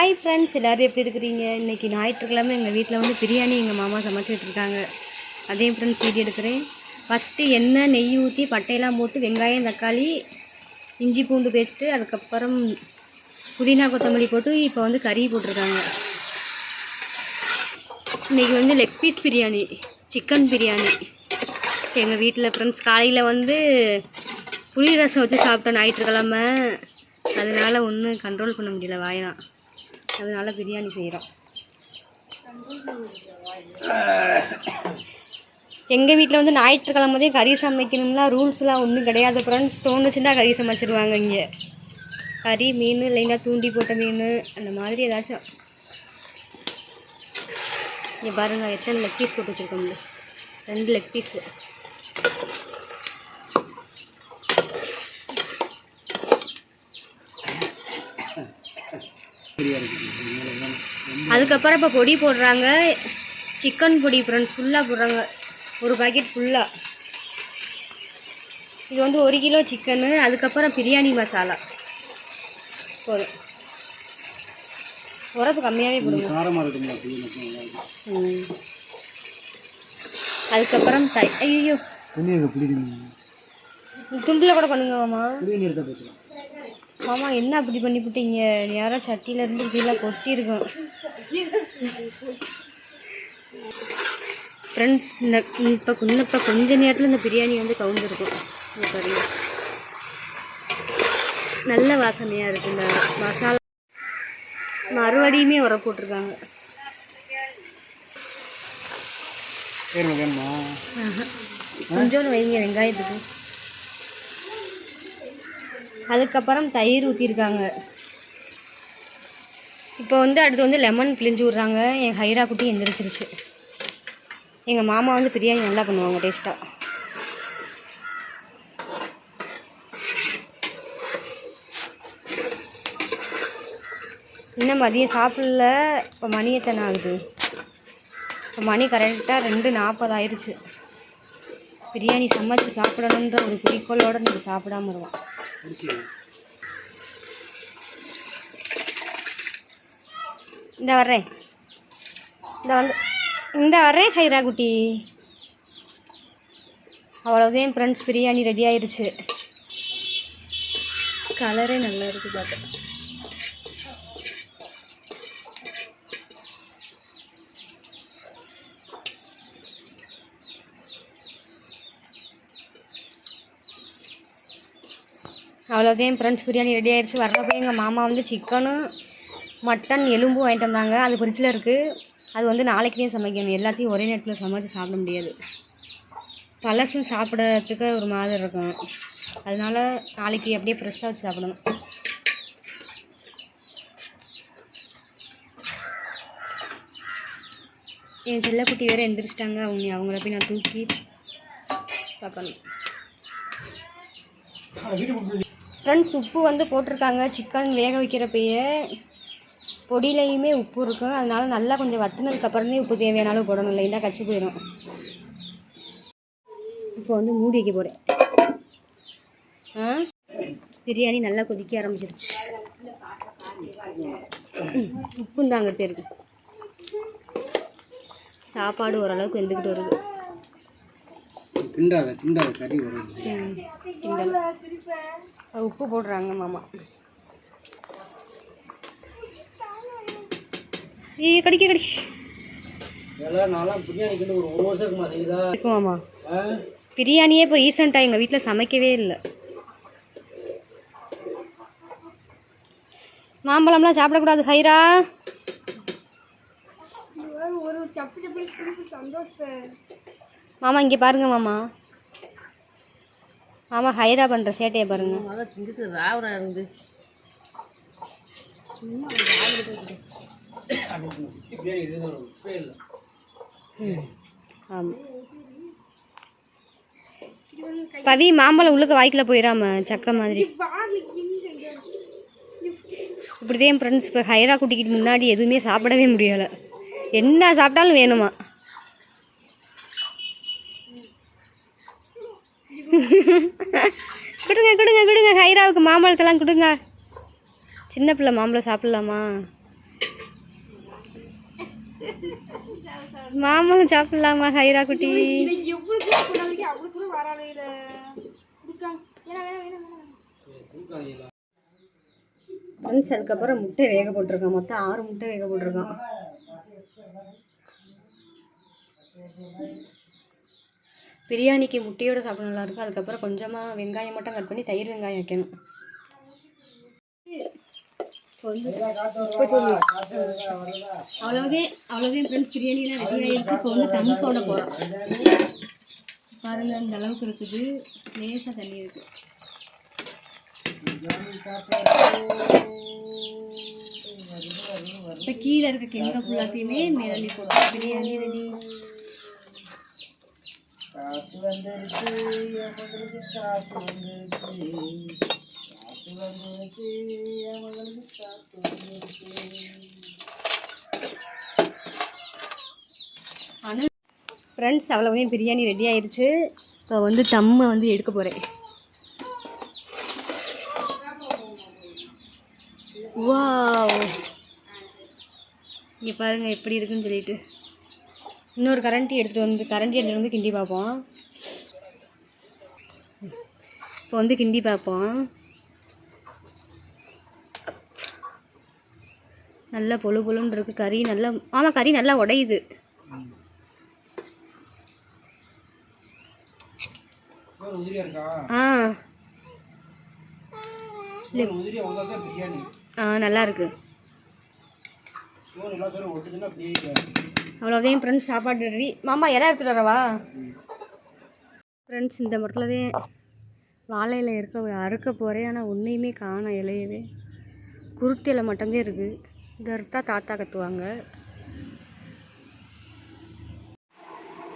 Hi friends எல்லோரும் எப்படி இருக்கிறீங்க? இன்றைக்கி ஞாயிற்றுக்கிழமை எங்கள் வீட்டில் வந்து பிரியாணி எங்கள் மாமா சமைச்சிட்டு இருக்காங்க. அதையும் ஃப்ரெண்ட்ஸ் வீடியோ எடுக்கிறேன். ஃபஸ்ட்டு எண்ணெய் நெய் ஊற்றி பட்டையெல்லாம் போட்டு வெங்காயம் தக்காளி இஞ்சி பூண்டு பேஸ்ட்டு அதுக்கப்புறம் புதினா கொத்தமல்லி போட்டு இப்போ வந்து கறி போட்டிருக்காங்க. இன்றைக்கி வந்து leg piece biryani chicken biryani. எங்கள் வீட்டில் ஃப்ரெண்ட்ஸ் காலையில் வந்து புளி ரசம் வச்சு சாப்பிட்டோம் ஞாயிற்றுக்கிழமை. அதனால் ஒன்றும் கண்ட்ரோல் பண்ண முடியல வாயெல்லாம். அதனால பிரியாணி செய்கிறோம் எங்கள் வீட்டில் வந்து ஞாயிற்றுக்கிழமதே கறி சமைக்கணும்லாம் ரூல்ஸ்லாம் ஒன்றும் கிடையாது. ஃப்ரெண்ட்ஸ் தோணுச்சுன்னா கறி சமைச்சிருவாங்க இங்கே. கறி மீன் இல்லைன்னா தூண்டி போட்ட மீன் அந்த மாதிரி ஏதாச்சும். இங்கே பாருங்கள் எத்தனை லெக் பீஸ் போட்டு வச்சுருக்கோம்ல ரெண்டு லெக் பீஸு அதுக்கப்புறம் இப்போ பொடி போடுறாங்க. சிக்கன் பொடி ஃப்ரெண்ட்ஸ் ஃபுல்லாக போடுறாங்க. ஒரு பாக்கெட் ஃபுல்லாக இது வந்து ஒரு கிலோ சிக்கனு அதுக்கப்புறம் பிரியாணி மசாலா. போதும். உரப்பு கம்மியாகவே போடுங்க. அதுக்கப்புறம் தை ஐயோ துணி எங்கே பிடிக்கணும். துண்டில் கூட பண்ணுங்க மாமா என்ன அப்படி பண்ணிவிட்டீங்க யாரோ சட்டியில இருந்து இப்படிலாம் கொட்டி இருக்கும் ஃப்ரெண்ட்ஸ் இந்த இப்போ இப்போ கொஞ்ச நேரத்தில் இந்த பிரியாணி வந்து கவுந்துருக்கும். பாருங்க. நல்ல வாசனையாக இருக்கு இந்த மசாலா. மறுபடியுமே உர போட்டிருக்காங்க. கொஞ்சோண்டு வைங்க வெங்காயத்துக்கு. அதுக்கப்புறம் தயிர் ஊற்றிருக்காங்க இப்போ வந்து அடுத்து வந்து லெமன் பிழிஞ்சு விட்றாங்க. என் ஹைரா குட்டி எந்திரிச்சிருச்சு. எங்கள் மாமா வந்து பிரியாணி நல்லா பண்ணுவாங்க டேஸ்ட்டாக இன்னும் மதியம் சாப்பிடல. இப்போ மணி எத்தனை ஆகுது? இப்போ மணி கரெக்டாக ரெண்டு நாற்பது ஆயிடுச்சு பிரியாணி சமைச்சு சாப்பிடணுன்ற ஒரு குறிக்கோளோடு நீங்கள் சாப்பிடாம இருவான் இந்த வர்றேன் இந்த வந்து இந்த வர்றேன் ஹைரா குட்டி அவ்வளோதான் ஃப்ரெண்ட்ஸ் பிரியாணி ரெடி ஆயிடுச்சு கலரே நல்லா இருக்குது பார்க்க அவ்வளோதையும் ஃப்ரெண்ட்ஸ் பிரியாணி ரெடி ஆயிடுச்சு வர்றப்போ எங்கள் மாமா வந்து சிக்கனும் மட்டன் எலும்பும் வாங்கிட்டு வந்தாங்க. அது ஃப்ரிட்ஜில் இருக்குது அது வந்து நாளைக்கு தான் சமைக்கணும். எல்லாத்தையும் ஒரே நேரத்தில் சமைச்சு சாப்பிட முடியாது. பழசும் சாப்பிட்றதுக்கு ஒரு மாதிரி இருக்கும். அதனால நாளைக்கு அப்படியே ஃப்ரெஷ்ஷாக வச்சு சாப்பிடணும். என் செல்லக்குட்டி வேறு எந்திரிச்சிட்டாங்க. அவங்க அவங்கள போய் நான் தூக்கி பார்க்கணும். ஃப்ரெண்ட்ஸ் உப்பு வந்து போட்டிருக்காங்க. சிக்கன் வேக வைக்கிறப்பயே பொடியிலையுமே உப்பு இருக்கும் அதனால நல்லா கொஞ்சம் வத்துனதுக்கப்புறமே உப்பு தேவையானாலும் போடணும். இல்லைன்னா கச்சி போயிடும். இப்போ வந்து மூடி வைக்க போகிறேன் ஆ? பிரியாணி நல்லா கொதிக்க ஆரம்பிச்சிருச்சு. உப்பும் தாங்க இருக்கு. சாப்பாடு ஓரளவுக்கு வெந்துக்கிட்டு வருது. கிண்டாத கிண்டாத கறி வரும். ம், கிண்டல் உப்பு போடுறாங்க மாமா. ஈ கடிக்க கடி. இதெல்லாம் நான்லாம் பிரியாணி கிண்டு ஒரு ஒரு வருஷத்துக்குமா செய்யுதா இருக்கும் மாமா. ஆ? பிரியாணியே இப்போ ரீசெண்டாக எங்கள் வீட்டில் சமைக்கவே இல்லை. மாம்பழம்லாம் சாப்பிடக்கூடாது ஹைரா. மாமா இங்கே பாருங்க மாமா. மாமா ஹைரா பண்ணுற சேட்டையை பாருங்க. பிரியாணி எழுதணும் உப்பே இல்லை ம் ஆமாம் பவி மாம்பழம் உள்ளுக்க வாய்க்கில் போயிடாம சக்க மாதிரி. இப்படிதான் என் ஃப்ரெண்ட்ஸ் இப்போ ஹைரா குட்டிக்கிட்டு முன்னாடி எதுவுமே சாப்பிடவே முடியலை. என்ன சாப்பிட்டாலும் வேணுமா? கொடுங்க கொடுங்க கொடுங்க. ஹைராவுக்கு மாம்பழத்தெல்லாம் கொடுங்க. சின்ன பிள்ளை மாம்பழம் சாப்பிட்லாமா? மாமலும் சாப்பிடலாமா ஹைரா குட்டி? ஃப்ரெண்ட்ஸ் அதுக்கப்புறம் முட்டை வேக போட்டிருக்கான். மொத்தம் ஆறு முட்டை வேக போட்டிருக்கான். பிரியாணிக்கு முட்டையோட சாப்பிட நல்லா இருக்கும். அதுக்கப்புறம் கொஞ்சமாக வெங்காயம் மட்டும் கட் பண்ணி தயிர் வெங்காயம் வைக்கணும். அவ்வளோதே அவ்வளோதே ஃப்ரெண்ட்ஸ் பிரியாணிலாம் ரெடி ஆகிடுச்சு இப்போ வந்து தம் போட போகிறோம் பாருங்க அந்த அளவுக்கு இருக்குது. லேசாக தண்ணி இருக்குது இப்போ கீழே இருக்க கெங்க ஃபுல்லாத்தையுமே மேலே போட்டோம் பிரியாணி ரெடி காத்து வந்துருச்சு என் காத்து வந்துருச்சு காத்து வந்துருச்சு என் காத்து வந்துருச்சு ஆனால் ஃப்ரெண்ட்ஸ் அவ்வளோவையும் பிரியாணி ரெடி ஆயிடுச்சு இப்போ வந்து தம்மை வந்து எடுக்க போகிறேன் வா இங்கே பாருங்கள் எப்படி இருக்குன்னு சொல்லிட்டு. இன்னொரு கரண்டி எடுத்துகிட்டு வந்து கரண்டி எடுத்துகிட்டு வந்து கிண்டி பார்ப்போம் இப்போ வந்து கிண்டி பார்ப்போம் நல்லா பொழு பொழுன்னு கறி நல்லா ஆமாம் கறி நல்லா உடையுது ஆ ஆ நல்லா இருக்குது அவ்வளோதான் ஃப்ரெண்ட்ஸ் சாப்பாடு ரெடி மாமா இலை எடுத்துகிட்டு வரவா? ஃப்ரெண்ட்ஸ் இந்த மரத்துலதான் வாழை இலை இருக்க அறுக்க போகிறேன் ஆனால் ஒன்றையுமே காணும் இலையவே. குருத்து இலை மட்டும்தான் இருக்குது இதை அறுத்தா தாத்தா கத்துவாங்க.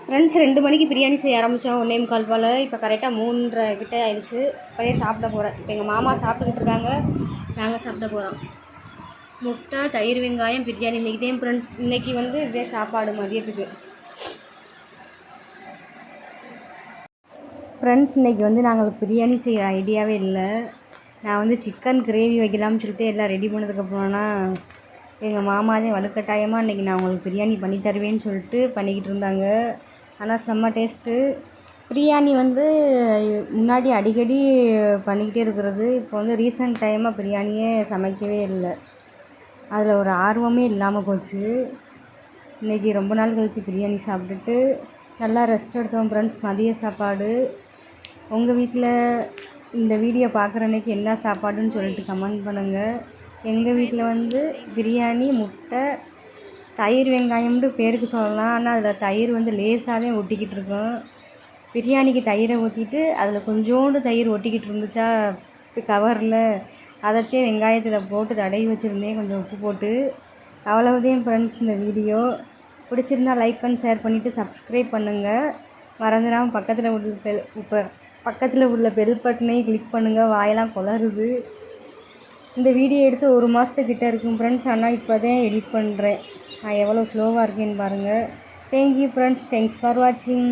ஃப்ரெண்ட்ஸ் ரெண்டு மணிக்கு பிரியாணி செய்ய ஆரம்பித்தோம் ஒன்றே முக்கால் போல். இப்போ கரெக்டாக மூன்றரை கிட்டே ஆயிடுச்சு. இப்போயே சாப்பிட போகிறேன் இப்போ எங்கள் மாமா சாப்பிட்டுக்கிட்டு இருக்காங்க. நாங்கள் சாப்பிட போகிறோம் முட்டை தயிர் வெங்காயம் பிரியாணி. இன்றைக்கி தான் ஃப்ரெண்ட்ஸ் இன்றைக்கி வந்து இதே சாப்பாடு மதியத்துக்கு. ஃப்ரெண்ட்ஸ் இன்றைக்கி வந்து நாங்கள் பிரியாணி செய்கிற ஐடியாவே இல்லை. நான் வந்து சிக்கன் கிரேவி வைக்கலாம்னு சொல்லிட்டு எல்லாம் ரெடி பண்ணதுக்கப்புறம்னா எங்கள் மாமாதே வலுக்கட்டாயமாக இன்றைக்கி நான் உங்களுக்கு பிரியாணி பண்ணி தருவேன்னு சொல்லிட்டு பண்ணிக்கிட்டு இருந்தாங்க. ஆனால் செம்ம டேஸ்ட்டு பிரியாணி வந்து முன்னாடி அடிக்கடி பண்ணிக்கிட்டே இருக்கிறது. இப்போ வந்து ரீசெண்ட் டைமாக பிரியாணியே சமைக்கவே இல்லை. அதில் ஒரு ஆர்வமே இல்லாமல் போச்சு. இன்றைக்கி ரொம்ப நாள் கழிச்சு பிரியாணி சாப்பிட்டுட்டு நல்லா ரெஸ்ட் எடுத்தோம் ஃப்ரெண்ட்ஸ் மதிய சாப்பாடு. உங்கள் வீட்டில் இந்த வீடியோ பார்க்குற அன்னைக்கு என்ன சாப்பாடுன்னு சொல்லிட்டு கமெண்ட் பண்ணுங்கள் எங்கள் வீட்டில் வந்து பிரியாணி முட்டை தயிர் வெங்காயம்னு பேருக்கு சொல்லலாம். ஆனால் அதில் தயிர் வந்து லேசாகவே ஒட்டிக்கிட்டு இருக்கும். பிரியாணிக்கு தயிரை ஊற்றிட்டு அதில் கொஞ்சோண்டு தயிர் ஒட்டிக்கிட்டு இருந்துச்சா கவரில் அதைத்தே வெங்காயத்தில் போட்டு தடவி வச்சுருந்தேன். கொஞ்சம் உப்பு போட்டு. அவ்வளவுதான் ஃப்ரெண்ட்ஸ் இந்த வீடியோ பிடிச்சிருந்தா லைக் அண்ட் ஷேர் பண்ணிவிட்டு சப்ஸ்கிரைப் பண்ணுங்கள் மறந்துடாமல் பக்கத்தில் உள்ள பெல் இப்போ பக்கத்தில் உள்ள பெல் பட்டனையும் கிளிக் பண்ணுங்கள் வாயெல்லாம் குளறுது. இந்த வீடியோ எடுத்து ஒரு மாதத்துக்கிட்ட இருக்கும் ஃப்ரெண்ட்ஸ் ஆனால் இப்போ தான் எடிட் பண்ணுறேன் நான் எவ்வளோ ஸ்லோவாக இருக்கேன்னு பாருங்கள் தேங்க்யூ ஃப்ரெண்ட்ஸ் தேங்க்ஸ் ஃபார் வாட்சிங்